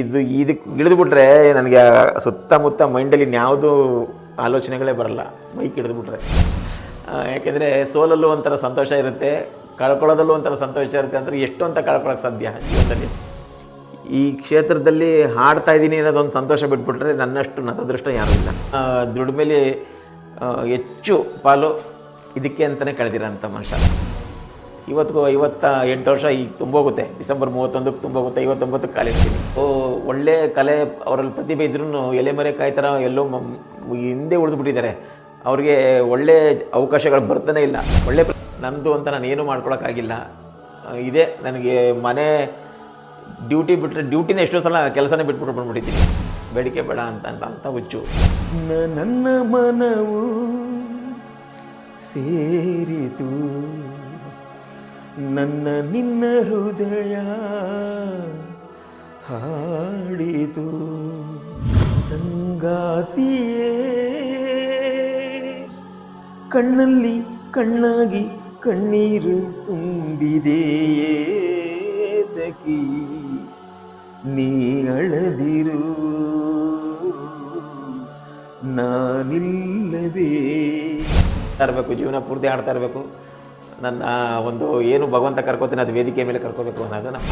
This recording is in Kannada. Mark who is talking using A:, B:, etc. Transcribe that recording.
A: ಇದು ಇದಕ್ಕೆ ಇಳಿದುಬಿಟ್ರೆ ನನಗೆ ಸುತ್ತಮುತ್ತ ಮೈಂಡಲ್ಲಿ ಇನ್ಯಾವುದೂ ಆಲೋಚನೆಗಳೇ ಬರಲ್ಲ. ಬೈಕ್ ಹಿಡಿದುಬಿಟ್ರೆ. ಯಾಕೆಂದರೆ ಸೋಲಲ್ಲೂ ಒಂಥರ ಸಂತೋಷ ಇರುತ್ತೆ, ಕಳ್ಕೊಳ್ಳೋದಲ್ಲೂ ಒಂಥರ ಸಂತೋಷ ಇರುತ್ತೆ ಅಂದರೆ ಎಷ್ಟು ಅಂತ ಕಳ್ಕೊಳ್ಳೋಕೆ ಸಾಧ್ಯ ಜೀವನದಲ್ಲಿ? ಈ ಕ್ಷೇತ್ರದಲ್ಲಿ ಹಾಡ್ತಾ ಇದ್ದೀನಿ ಅನ್ನೋದೊಂದು ಸಂತೋಷ ಬಿಟ್ಬಿಟ್ರೆ ನನ್ನಷ್ಟು ನತದೃಷ್ಟ ಯಾರೂ ಇಲ್ಲ. ದುಡಿಮೆಲಿ ಹೆಚ್ಚು ಪಾಲು ಇದಕ್ಕೆ ಅಂತಲೇ ಕಳೆದಿರೋಂಥ ಮನುಷ್ಯ. ಇವತ್ತಿಗೂ ಐವತ್ತ ಎಂಟು ವರ್ಷ ಈಗ ತುಂಬೋಗುತ್ತೆ. ಡಿಸೆಂಬರ್ ಮೂವತ್ತೊಂದಕ್ಕೆ ತುಂಬೋಗುತ್ತೆ, ಐವತ್ತೊಂಬತ್ತಕ್ಕೆ ಕಾಲೇಜಿಗೆ ಓ, ಒಳ್ಳೆ ಕಲೆ, ಅವರಲ್ಲಿ ಪ್ರತಿಭೆ ಇದ್ರೂ ಎಲೆಮರೆ ಕಾಯಿ ಥರ ಎಲ್ಲೋ ಹಿಂದೆ ಉಳಿದ್ಬಿಟ್ಟಿದ್ದಾರೆ. ಅವ್ರಿಗೆ ಒಳ್ಳೆ ಅವಕಾಶಗಳು ಬರ್ತಾನೆ ಇಲ್ಲ. ಒಳ್ಳೆ ನನ್ನದು ನಂದು ಅಂತ ನಾನು ಏನೂ ಮಾಡ್ಕೊಳಕ್ಕಾಗಿಲ್ಲ. ಇದೇ, ನನಗೆ ಮನೆ ಡ್ಯೂಟಿ ಬಿಟ್ಟರೆ ಡ್ಯೂಟಿನ ಎಷ್ಟೋ ಸಲ ಕೆಲಸನೇ ಬಿಟ್ಬಿಟ್ಟು ಬಂದ್ಬಿಟ್ಟಿದ್ದೀನಿ. ಬೇಡಿಕೆ ಬೇಡ ಅಂತ ಅಂತ ಅಂತ ಹುಚ್ಚು.
B: ನನ್ನ ಮನವು ಸೇರಿತು. ನನ್ನ ನಿನ್ನ ಹೃದಯ ಹಾಡಿದು ಸಂಗಾತಿಯೇ, ಕಣ್ಣಲ್ಲಿ ಕಣ್ಣಾಗಿ ಕಣ್ಣೀರು ತುಂಬಿದೆಯೇ ತಕಿ, ನೀ ಅಳದಿರು. ನಾನಿಲ್ಲವೇ.
A: ತರಬೇಕು, ಜೀವನ ಪೂರ್ತಿ ಆಡ್ತಾ ಇರಬೇಕು. ನನ್ನ ಒಂದು ಏನು ಭಗವಂತ ಕರ್ಕೋತೀನಿ ಅದು ವೇದಿಕೆ ಮೇಲೆ ಕರ್ಕೋಬೇಕು ಅನ್ನೋದು ನಮ್ಮ.